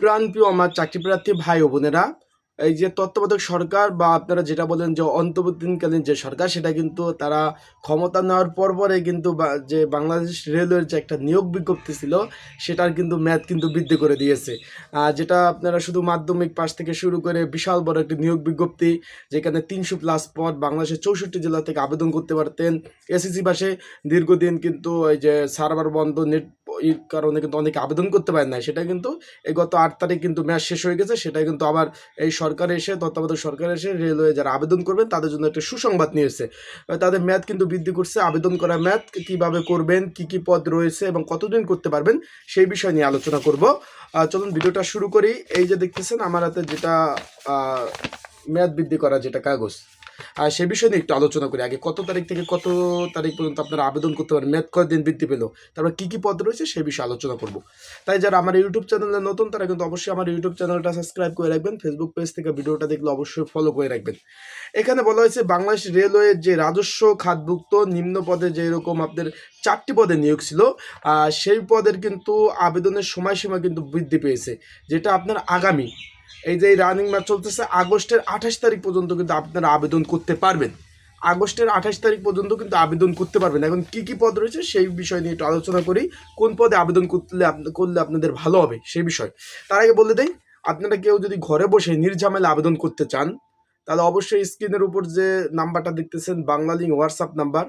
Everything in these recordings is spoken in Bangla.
প্রাণপ্রিয় আমার চাকরি প্রার্থী ভাই ও বোনেরা, এই যে তত্ত্বাবধায়ক সরকার বা আপনারা যেটা বলেন যে অন্তর্বর্তীকালীন যে সরকার, সেটা কিন্তু তারা ক্ষমতা নেওয়ার পর পরে কিন্তু যে বাংলাদেশ রেলওয়ের যে একটা নিয়োগ বিজ্ঞপ্তি ছিল, সেটার কিন্তু ম্যাথ কিন্তু বৃদ্ধি করে দিয়েছে। যেটা আপনারা শুধু মাধ্যমিক পাশ থেকে শুরু করে বিশাল বড় একটি নিয়োগ বিজ্ঞপ্তি, যেখানে তিনশো প্লাস পদ বাংলাদেশের চৌষট্টি জেলা থেকে আবেদন করতে পারতেন। এসএসসি পাশে দীর্ঘদিন কিন্তু এই যে সার্ভার বন্ধ, নেট এর কারণে কিন্তু অনেকে আবেদন করতে পারেন না সেটা কিন্তু এই গত আট তারিখ কিন্তু ম্যাচ শেষ হয়ে গেছে। সেটা কিন্তু আবার এই সরকার এসে, তত্ত্বাবধায়ক সরকার এসে রেলওয়ে যারা আবেদন করবেন, তাদের জন্য একটা সুসংবাদ নিয়ে এসেছে। তাদের ম্যাথ কিন্তু বৃদ্ধি করছে। আবেদন করা ম্যাথ কীভাবে করবেন, কি কি পদ রয়েছে এবং কতদিন করতে পারবেন, সেই বিষয় নিয়ে আলোচনা করব। চলুন ভিডিওটা শুরু করি। এই যে দেখতেছেন, আমার হাতে যেটা মেয়াদ বৃদ্ধি করা যেটা কাগজ। সে বিষয়ে নিয়ে একটু আলোচনা করি। আগে কত তারিখ থেকে কত তারিখ পর্যন্ত আপনারা আবেদন করতে পারেন, মেয়াদ কতদিন বৃদ্ধি পেল, তারপর কী কী পদ রয়েছে সে বিষয়ে আলোচনা করব। তাই যারা আমার ইউটিউব চ্যানেলে নতুন, তারা কিন্তু অবশ্যই আমার ইউটিউব চ্যানেলটা সাবস্ক্রাইব করে রাখবেন ফেসবুক পেজ থেকে ভিডিওটা দেখলে অবশ্যই ফলো করে রাখবেন। এখানে বলা হয়েছে বাংলাদেশ রেলওয়ের যে রাজস্ব খাতভুক্ত নিম্ন পদে যে এরকম আপনাদের চারটি পদে নিয়োগ ছিল সেই পদের কিন্তু আবেদনের সময়সীমা কিন্তু বৃদ্ধি পেয়েছে, যেটা আপনার আগামী এই যে রানিং ম্যাচ চলতেছে, আগস্টের আঠাশ তারিখ পর্যন্ত কিন্তু আপনারা আবেদন করতে পারবেন। আগস্টের আঠাশ তারিখ পর্যন্ত কিন্তু আবেদন করতে পারবেন। এখন কি কি পদ রয়েছে সেই বিষয় নিয়ে একটু আলোচনা করি। কোন পদে আবেদন করলে করলে আপনাদের ভালো হবে সেই বিষয়। তার আগে বলে দেই, আপনারা কেউ যদি ঘরে বসে নির্ঝামেলা আবেদন করতে চান, তাহলে অবশ্যই স্ক্রিনের উপর যে নাম্বারটা দেখতেছেন বাংলালিং হোয়াটসঅ্যাপ নাম্বার,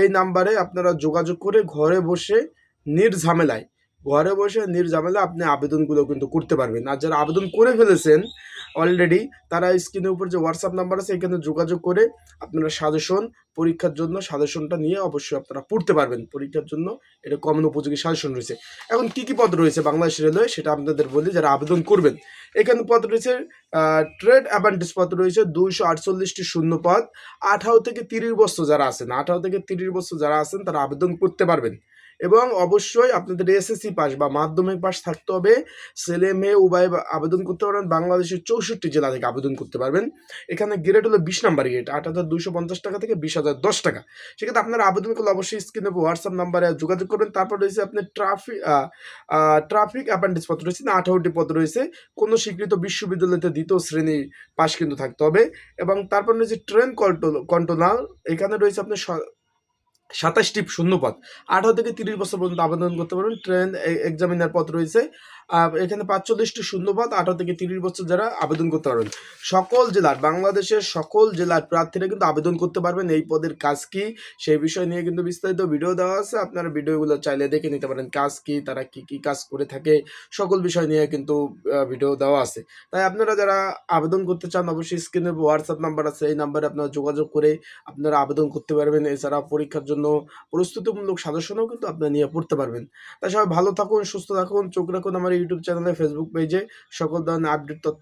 এই নাম্বারে আপনারা যোগাযোগ করে ঘরে বসে নির্ঝামেলায় ঘরে বসে নির্ঝামেলা আপনি আবেদনগুলো কিন্তু করতে পারবেন। আর যারা আবেদন করে ফেলেছেন অলরেডি তারা স্ক্রিনের উপর যে হোয়াটসঅ্যাপ নাম্বার আছে, এখানে যোগাযোগ করে আপনারা সাজেশন পরীক্ষার জন্য সাজেশনটা নিয়ে অবশ্যই আপনারা পড়তে পারবেন। পরীক্ষার জন্য এটা কমন উপযোগী সাজেশন রয়েছে। এখন কি কি পদ রয়েছে বাংলাদেশ রেলওয়ে? সেটা আপনাদের বলি, যারা আবেদন করবেন। এখানে পদ রয়েছে ট্রেড অ্যাপ্রেন্টিস পদ রয়েছে দুইশো আটচল্লিশটি শূন্য পদ। আঠারো থেকে তিরিশ বছর যারা আছেন, আঠারো থেকে তিরিশ বছর যারা আছেন, তারা আবেদন করতে পারবেন। এবং অবশ্যই আপনাদের এসএসসি পাস বা মাধ্যমিক পাস থাকতে হবে। ছেলে, মেয়ে উভয় আবেদন করতে পারবেন। বাংলাদেশের চৌষট্টি জেলা থেকে আবেদন করতে পারবেন। এখানে গ্রেড হলো বিশ নাম্বার গ্রেড আট হাজার দুশো পঞ্চাশ টাকা থেকে বিশ হাজার দশ টাকা। সেক্ষেত্রে আপনারা আবেদন করলে অবশ্যই স্ক্রিনে হোয়াটসঅ্যাপ নাম্বারে যোগাযোগ করবেন। তারপর রয়েছে আপনার ট্রাফিক ট্রাফিক অ্যাপেন্ডিক্স পত্র রয়েছে। না, আঠারোটি পদ রয়েছে। কোনো স্বীকৃত বিশ্ববিদ্যালয়তে দ্বিতীয় শ্রেণি পাস কিন্তু থাকতে হবে। এবং তারপর রয়েছে ট্রেন কন্ট্রোল কন্ট্রোলার এখানে রয়েছে আপনার সাতাশটি শূন্যপদ। আঠারো থেকে তিরিশ বছর পর্যন্ত আবেদন করতে পারবেন। ট্রেন এক্সামিনার পদ রয়েছে। এখানে পাঁচচল্লিশটি শূন্যপদ, আঠারো থেকে তিরিশ বছর যারা আবেদন করতে পারবেন। সকল জেলার, বাংলাদেশের সকল জেলার প্রার্থীরা কিন্তু আবেদন করতে পারবেন। এই পদের কাজ কি? সেই বিষয় নিয়ে কিন্তু বিস্তারিত ভিডিও দেওয়া আছে। আপনারা ভিডিওগুলো চাইলে দেখে নিতে পারেন, কাজ কি, তারা কি কি কাজ করে থাকে, সকল বিষয় নিয়ে কিন্তু ভিডিও দেওয়া আছে। তাই আপনারা যারা আবেদন করতে চান, অবশ্যই স্ক্রিনে হোয়াটসঅ্যাপ নাম্বার আছে। এই নাম্বারে আপনারা যোগাযোগ করে আপনারা আবেদন করতে পারবেন। এছাড়া পরীক্ষার জন্য প্রস্তুতিমূলক সাজেশনও কিন্তু আপনারা নিয়ে পড়তে পারবেন। তাই সবাই ভালো থাকুন, সুস্থ থাকুন, চোখ রাখুন। আমার ইউটিউব চ্যানেলে ফেসবুক পেজে সকল ধরনের আপডেট তথ্য